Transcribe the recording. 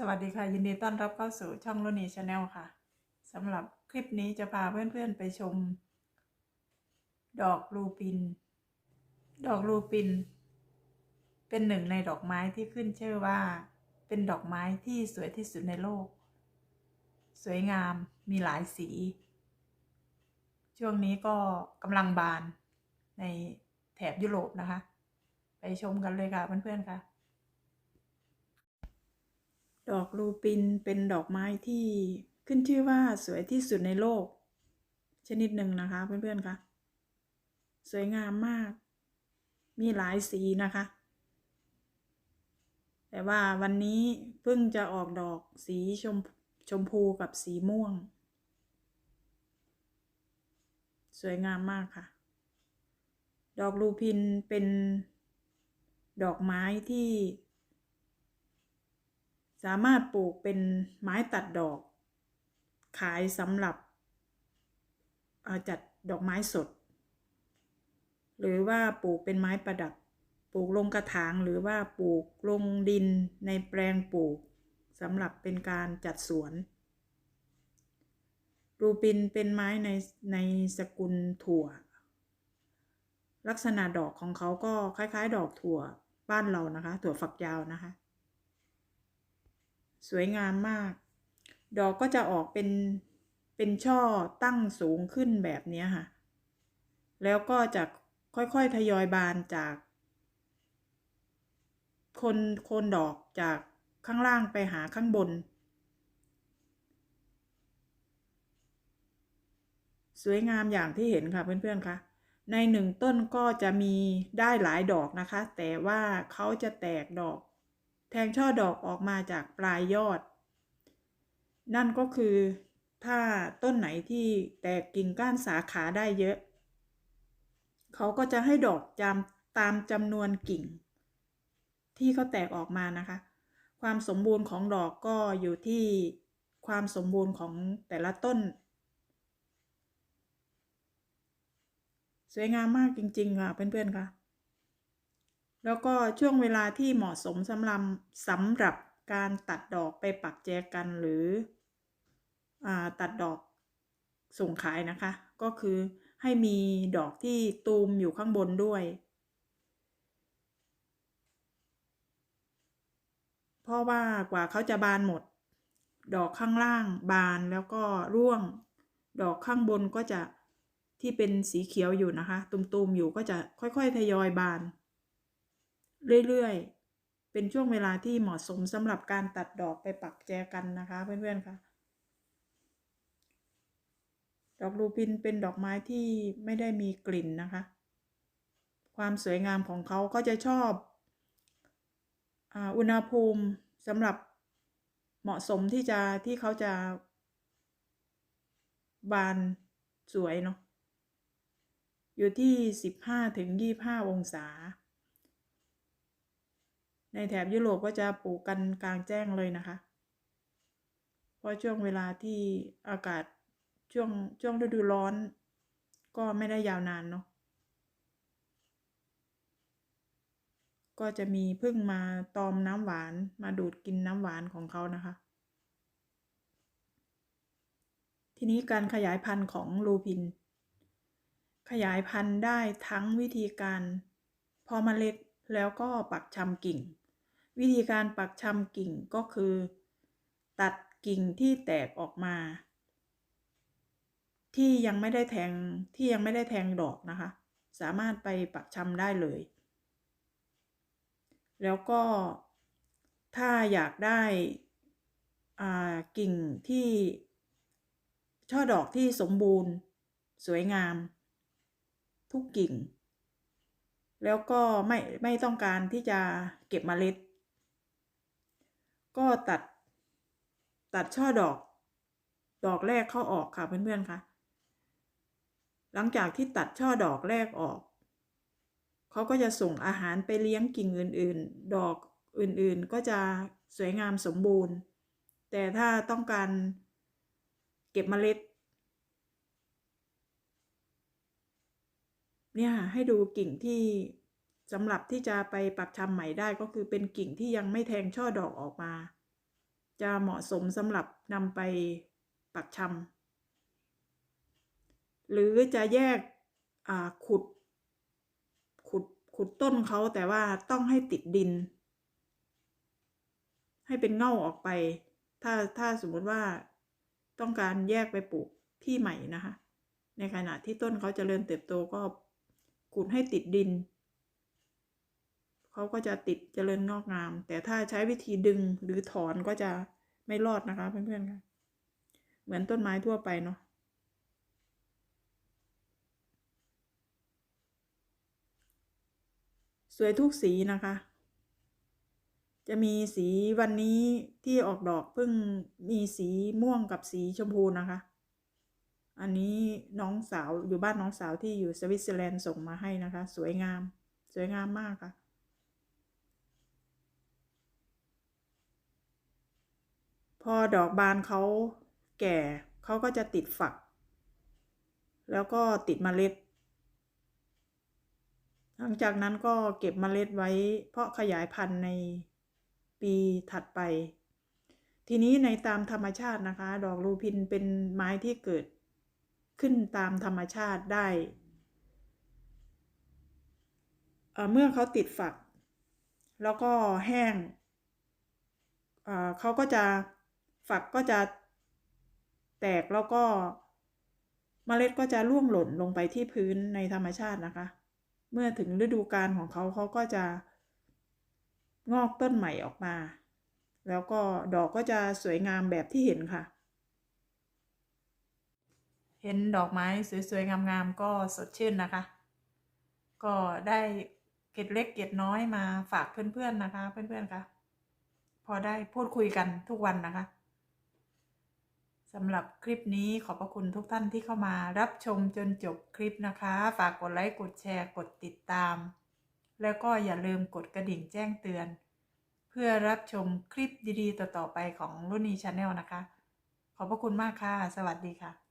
สวัสดีค่ะ ยินดีต้อนรับเข้าสู่ช่องโลนีชาแนลค่ะสำหรับคลิปนี้จะพาเพื่อนๆไปชม ดอกลูปิน ดอกลูปิน เป็นหนึ่งในดอกไม้ที่ขึ้นชื่อว่า เป็นดอกไม้ที่สวยที่สุดในโลก สวยงามมีหลายสี ช่วงนี้ก็กำลังบานในแถบยุโรปนะคะ ไปชมกันเลยค่ะเพื่อนๆค่ะ ดอกลูปินเป็นดอกไม้ที่ขึ้นชื่อว่าสวยที่สุดในโลก ชนิดหนึ่งนะคะเพื่อนๆคะสวยงามมาก มีหลายสีนะคะ แต่ว่าวันนี้เพิ่งจะออกดอกสีชมชมพูกับสีม่วง สวยงามมากค่ะ ดอกลูพินเป็นดอกไม้ที่ สามารถปลูกเป็นไม้ตัดดอก ขายสำหรับจัดดอกไม้สด หรือว่าปลูกเป็นไม้ประดับ ปลูกลงกระถางหรือว่าปลูกลงดินในแปลงปลูกสำหรับเป็นการจัดสวน รูปินเป็นไม้ในในสกุลถั่ว ลักษณะดอกของเขาก็คล้ายๆ ดอกถั่วบ้านเรานะคะ ถั่วฝักยาวนะคะ สวยงามมาก ดอกก็จะออกเป็นเป็นช่อตั้งสูงขึ้นแบบนี้ค่ะ แล้วก็จะค่อยๆทยอยบานจาก คนโคนดอกจากข้างล่างไปหาข้างบน สวยงามอย่างที่เห็นค่ะเพื่อนๆคะในหนึ่งต้นก็จะมีได้หลายดอกนะคะ แต่ว่าเขาจะแตกดอก แทงช่อดอกออกมาจากปลายยอด นั่นก็คือถ้าต้นไหนที่แตกกิ่งก้านสาขาได้เยอะ เขาก็จะให้ดอกจำตามจำนวนกิ่ง ที่เขาแตกออกมานะคะ ความสมบูรณ์ของดอกก็อยู่ที่ความสมบูรณ์ของแต่ละต้น สวยงามมากจริงๆค่ะเพื่อนๆค่ะ แล้วก็ช่วงเวลาที่เหมาะสมสำหรับสำหรับการตัดดอกไปปักแจกันหรืออตัดดอกส่งขายนะคะ ก็คือให้มีดอกที่ตูมอยู่ข้างบนด้วย เพราะว่ากว่าเขาจะบานหมด ดอกข้างล่างบานแล้วก็ร่วง ดอกข้างบนก็จะที่เป็นสีเขียวอยู่นะคะ ตุมๆอยู่ก็จะค่อยๆทยอยบาน เรื่อยๆ เป็นช่วงเวลาที่เหมาะสมสำหรับการตัดดอกไปปักแจกันนะคะเพื่อนๆค่ะ ดอกลูปินเป็นดอกไม้ที่ไม่ได้มีกลิ่นนะคะ ความสวยงามของเขาก็จะชอบอุณหภูมิสำหรับเหมาะสมที่จะที่เขาจะบานสวยเนาะอยู่ที่สิบห้าถึงยี่ห้าองศา ในแถบยุโรปก็จะปลูกกันกลางแจ้งเลยนะคะ เพราะช่วงเวลาที่อากาศช่วงช่วงฤดูร้อน ก็ไม่ได้ยาวนานเนาะ ก็จะมีพึ่งมาตอมน้ำหวานมาดูดกินน้ำหวานของเขานะคะ ทีนี้การขยายพันธุ์ของลูพิน ขยายพันธุ์ได้ทั้งวิธีการพอเมล็ดแล้วก็ปักชำกิ่ง วิธีการปักชำกิ่งก็คือ ตัดกิ่งที่แตกออกมา ที่ยังไม่ได้แทงที่ยังไม่ได้แทงดอกนะคะ สามารถไปปักชำได้เลย แล้วก็ถ้าอยากได้กิ่งที่ช่อดอกที่สมบูรณ์ สวยงาม ทุกกิ่ง แล้วก็ไม่ไม่ต้องการที่จะเก็บมเมล็ด ก็ตัด ตัดช่อดอก ดอกแรกเข้าออกค่ะเพื่อนๆคะหลังจากที่ตัดช่อดอกแรกออก เขาก็จะส่งอาหารไปเลี้ยงกิ่งอื่นๆ ดอกอื่นๆก็จะสวยงามสมบูรณ์ แต่ถ้าต้องการเก็บมเมล็ด เนี่ยให้ดูกิ่งที่ สำหรับที่จะไปปักชำใหม่ได้ก็คือเป็นกิ่งที่ยังไม่แทงช่อดอกออกมา จะเหมาะสมสำหรับนำไปปักชำหรือจะแยกขุด ขุดขุดต้นเขาแต่ว่าต้องให้ติดดิน ให้เป็นเง่าออกไป ถ้าถ้าสมมติว่าต้องการแยกไปปลูกที่ใหม่นะคะ ในขณะที่ต้นเขาจเจริญเติบโตก็ขุดให้ติดดิน เขาก็จะติดเจริญงอกงาม แต่ถ้าใช้วิธีดึงหรือถอนก็จะไม่รอดนะคะเพื่อนๆค่ะ เหมือนต้นไม้ทั่วไปเนาะสวยทุกสีนะคะ จะมีสีวันนี้ที่ออกดอกเพิ่งมีสีม่วงกับสีชมพูนะคะ อันนี้น้องสาวอยู่บ้านน้องสาวที่อยู่สวิตเซอร์แลนด์ส่งมาให้นะคะ สวยงาม สวยงามมากค่ะ อดอกบานเขาแก่เขาก็จะติดฝัก แล้วก็ติดเมล็ด หลังจากนั้นก็เก็บเมล็ดไว้ เพาะขยายพันธุ์ในปีถัดไป ทีนี้ในตามธรรมชาตินะคะ ดอกลูพินเป็นไม้ที่เกิดขึ้นตามธรรมชาติได้เเมื่อเขาติดฝัก แล้วก็แห้งเขาก็จะ ฝักก็จะแตกแล้วก็เมล็ดก็จะร่วงหล่นลงไปที่พื้นในธรรมชาตินะคะ เมื่อถึงฤดูกาลของเขาเขาก็จะงอกต้นใหม่ออกมา แล้วก็ดอกก็จะสวยงามแบบที่เห็นค่ะ เห็นดอกไม้สวยๆ งามๆ ก็สดชื่นนะคะ ก็ได้เกล็ดเล็กเกล็ดน้อยมาฝากเพื่อนๆนะคะ เพื่อนๆคะพอได้พูดคุยกันทุกวันนะคะ สำหรับคลิปนี้ขอบพระคุณทุกท่านที่เข้ามารับชมจนจบคลิปนะคะ ฝากกดไลค์ กดแชร์ กดติดตาม แล้วก็อย่าลืมกดกระดิ่งแจ้งเตือน เพื่อรับชมคลิปดีๆ ต่อๆไปของรุ่นนี้ชาแนลนะคะ ขอบพระคุณมากค่ะ สวัสดีค่ะ